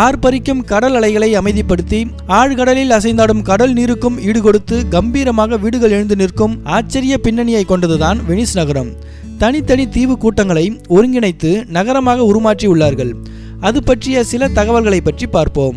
ஆர்ப்பரிக்கும் கடல் அலைகளை அமைதிப்படுத்தி ஆழ்கடலில் அசைந்தாடும் கடல் நீருக்கும் ஈடுகொடுத்து கம்பீரமாக வீடுகள் எழுந்து நிற்கும் ஆச்சரிய பின்னணியை கொண்டதுதான் வெனிஸ் நகரம். தனித்தனி தீவு கூட்டங்களை ஒருங்கிணைத்து நகரமாக உருமாற்றியுள்ளார்கள் அது பற்றிய சில தகவல்களை பற்றி பார்ப்போம்.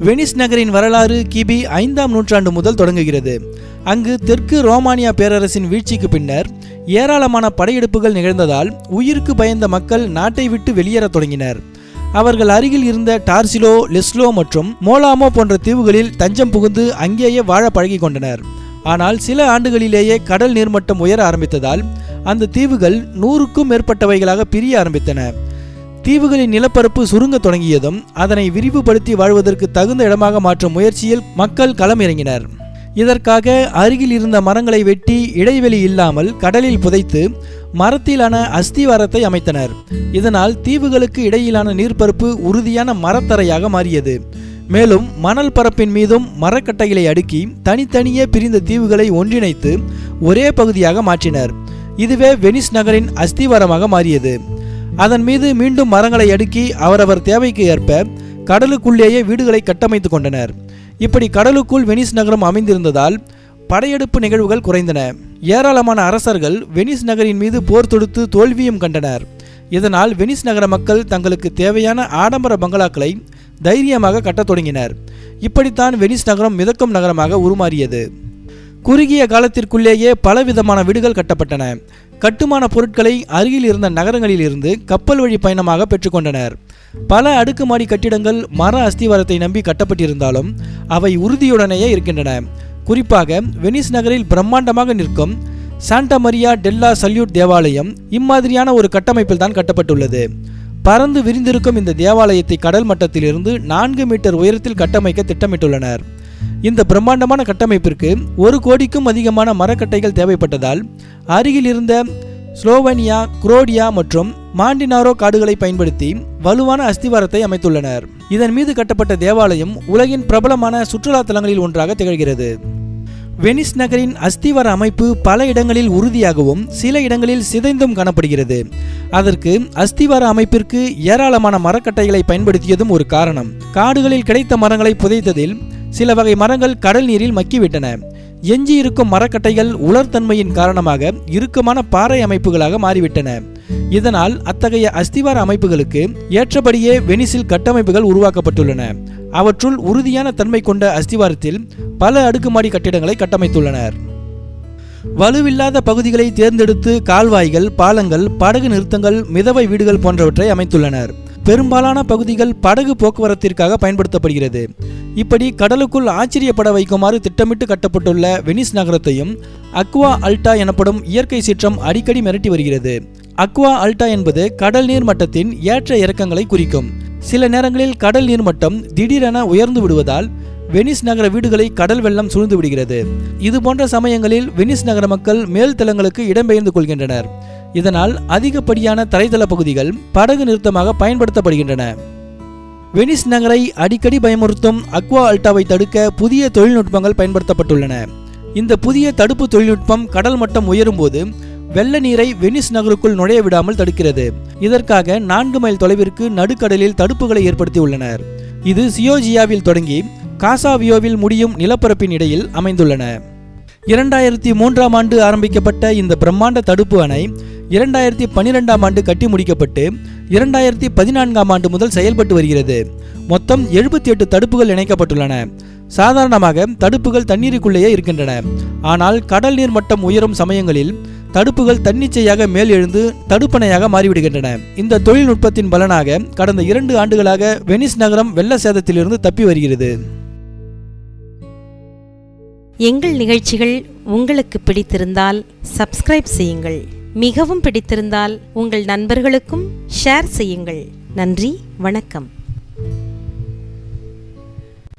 வெனிஸ் நகரின் வரலாறு கிபி ஐந்தாம் நூற்றாண்டு முதல் தொடங்குகிறது. அங்கு தெற்கு ரோமானியா பேரரசின் வீழ்ச்சிக்கு பின்னர் ஏராளமான படையெடுப்புகள் நிகழ்ந்ததால் உயிருக்கு பயந்த மக்கள் நாட்டை விட்டு வெளியேறத் தொடங்கினர். அவர்கள் அருகில் இருந்த டார்சிலோ லெஸ்லோ மற்றும் மோலாமோ போன்ற தீவுகளில் தஞ்சம் புகுந்து அங்கேயே வாழ பழகி கொண்டனர். ஆனால் சில ஆண்டுகளிலேயே கடல் நீர்மட்டம் உயர ஆரம்பித்ததால் அந்த தீவுகள் நூறுக்கும் மேற்பட்டவைகளாக பிரிய ஆரம்பித்தன. தீவுகளின் நிலப்பரப்பு சுருங்க தொடங்கியதும் அதனை விரிவுபடுத்தி வாழ்வதற்கு தகுந்த இடமாக மாற்றும் முயற்சியில் மக்கள் களமிறங்கினர். இதற்காக அருகில் இருந்த மரங்களை வெட்டி இடைவெளி இல்லாமல் கடலில் புதைத்து மரத்திலான அஸ்திவாரத்தை அமைத்தனர். இதனால் தீவுகளுக்கு இடையிலான நீர்ப்பரப்பு உறுதியான மரத்தரையாக மாறியது. மேலும் மணல் பரப்பின் மீதும் மரக்கட்டைகளை அடுக்கி தனித்தனியே பிரிந்த தீவுகளை ஒன்றிணைத்து ஒரே பகுதியாக மாற்றினர். இதுவே வெனிஸ் நகரின் அஸ்திவாரமாக மாறியது. அதன் மீது மீண்டும் மரங்களை அடுக்கி அவரவர் தேவைக்கு ஏற்ப கடலுக்குள்ளேயே வீடுகளை கட்டமைத்துக் கொண்டனர். இப்படி கடலுக்குள் வெனிஸ் நகரம் அமைந்திருந்ததால் படையெடுப்பு நிகழ்வுகள் குறைந்தன. ஏராளமான அரசர்கள் வெனிஸ் நகரின் மீது போர் தொடுத்து தோல்வியும் கண்டனர். இதனால் வெனிஸ் நகர மக்கள் தங்களுக்கு தேவையான ஆடம்பர பங்களாக்களை தைரியமாக கட்டத் தொடங்கினர். இப்படித்தான் வெனிஸ் நகரம் மிதக்கும் நகரமாக உருமாறியது. குறுகிய காலத்திற்குள்ளேயே பலவிதமான வீடுகள் கட்டப்பட்டன. கட்டுமான பொருட்களை அருகில் இருந்த நகரங்களில் இருந்து கப்பல் வழி பயணமாக பெற்றுக்கொண்டனர் பல அடுக்குமாடி கட்டிடங்கள் மர அஸ்திவாரத்தை நம்பி கட்டப்பட்டிருந்தாலும் அவை உறுதியுடனேயே இருக்கின்றன. குறிப்பாக வெனிஸ் நகரில் பிரம்மாண்டமாக நிற்கும் சாண்டா மரியா டெல்லா சல்யூட் தேவாலயம் இம்மாதிரியான ஒரு கட்டமைப்பில் தான் கட்டப்பட்டுள்ளது. பறந்து விரிந்திருக்கும் இந்த தேவாலயத்தை கடல் மட்டத்திலிருந்து நான்கு மீட்டர் உயரத்தில் கட்டமைக்க திட்டமிட்டுள்ளனர். இந்த பிரம்மாண்டமான கட்டமைப்பிற்கு ஒரு கோடிக்கும் அதிகமான மரக்கட்டைகள் தேவைப்பட்டதால் அருகில் இருந்த ஸ்லோவனியா குரோடியா மற்றும் மாண்டினாரோ காடுகளை பயன்படுத்தி வலுவான அஸ்திவாரத்தை அமைத்துள்ளனர். இதன் மீது கட்டப்பட்ட தேவாலயம் உலகின் பிரபலமான சுற்றுலா தலங்களில் ஒன்றாக திகழ்கிறது. வெனிஸ் நகரின் அஸ்திவார அமைப்பு பல இடங்களில் உறுதியாகவும் சில இடங்களில் சிதைந்தும் காணப்படுகிறது. அதற்கு அஸ்திவார அமைப்பிற்கு ஏராளமான மரக்கட்டைகளை பயன்படுத்தியதும் ஒரு காரணம். காடுகளில் கிடைத்த மரங்களை புதைத்ததில் சில வகை மரங்கள் கடல் நீரில் மக்கிவிட்டன எஞ்சி இருக்கும் மரக்கட்டைகள் உலர்தன்மையின் காரணமாக இறுக்கமான பாறை அமைப்புகளாக மாறிவிட்டன. இதனால் அத்தகைய அஸ்திவார அமைப்புகளுக்கு ஏற்றபடியே வெனிசில் கட்டமைப்புகள் உருவாக்கப்பட்டுள்ளன. அவற்றுள் உறுதியான தன்மை கொண்ட அஸ்திவாரத்தில் பல அடுக்குமாடி கட்டிடங்களை கட்டமைத்துள்ளனர். வலுவில்லாத பகுதிகளை தேர்ந்தெடுத்து கால்வாய்கள் பாலங்கள் படகு நிறுத்தங்கள் மிதவை வீடுகள் போன்றவற்றை அமைத்துள்ளனர். பெரும்பாலான பகுதிகள் படகு போக்குவரத்திற்காக பயன்படுத்தப்படுகிறது. இப்படி கடலுக்குள் ஆச்சரியப்பட வைக்குமாறு திட்டமிட்டு கட்டப்பட்டுள்ள வெனிஸ் நகரத்தையும் அக்வா அல்டா எனப்படும் இயற்கை சீற்றம் அடிக்கடி மிரட்டி வருகிறது. அக்வா அல்டா என்பது கடல் நீர் மட்டத்தின் ஏற்ற இறக்கங்களை குறிக்கும். சில நேரங்களில் கடல் நீர்மட்டம் திடீரென உயர்ந்து விடுவதால் வெனிஸ் நகர வீடுகளை கடல் வெள்ளம் சூழ்ந்து விடுகிறது. இது போன்ற சமயங்களில் வெனிஸ் நகர மக்கள் மேல் தளங்களுக்கு இடம்பெயர்ந்து கொள்கின்றனர். இதனால் அதிகப்படியான தரைதள பகுதிகள் படகு நிறுத்தமாக பயன்படுத்தப்படுகின்றன. வெனிஸ் நகரை அடிக்கடி பயமுறுத்தும் அக்வா அல்டாவை தடுக்க புதிய தொழில்நுட்பங்கள் பயன்படுத்தப்பட்டுள்ளன. இந்த புதிய தடுப்பு தொழில்நுட்பம் கடல் மட்டம் உயரும்போது வெள்ள நீரை வெனிஸ் நகருக்குள் நுழைய விடாமல் தடுக்கிறது. இதற்காக நான்கு மைல் தொலைவிற்கு நடுக்கடலில் தடுப்புகளை ஏற்படுத்தியுள்ளனர். இது சியோஜியாவில் தொடங்கி காசாவியோவில் முடியும் நிலப்பரப்பின் இடையில் அமைந்துள்ளன. இரண்டாயிரத்தி மூன்றாம் ஆண்டு ஆரம்பிக்கப்பட்ட இந்த பிரம்மாண்ட தடுப்பு அணை இரண்டாயிரத்தி பன்னிரெண்டாம் ஆண்டு கட்டி முடிக்கப்பட்டு இரண்டாயிரத்தி பதினான்காம் ஆண்டு முதல் செயல்பட்டு வருகிறது. மொத்தம் எழுபத்தி எட்டு தடுப்புகள் இணைக்கப்பட்டுள்ளன. சாதாரணமாக தடுப்புகள் தண்ணீருக்குள்ளேயே இருக்கின்றன. ஆனால் கடல் நீர் மட்டம் உயரும் சமயங்களில் தடுப்புகள் தன்னிச்சையாக மேல் எழுந்து தடுப்பணையாக மாறிவிடுகின்றன. இந்த தொழில்நுட்பத்தின் பலனாக கடந்த இரண்டு ஆண்டுகளாக வெனிஸ் நகரம் வெள்ள சேதத்திலிருந்து தப்பி வருகிறது. எங்கள் நிகழ்ச்சிகள் உங்களுக்கு பிடித்திருந்தால் சப்ஸ்கிரைப் செய்யுங்கள். மிகவும் பிடித்திருந்தால் உங்கள் நண்பர்களுக்கும் ஷேர் செய்யுங்கள். நன்றி வணக்கம்.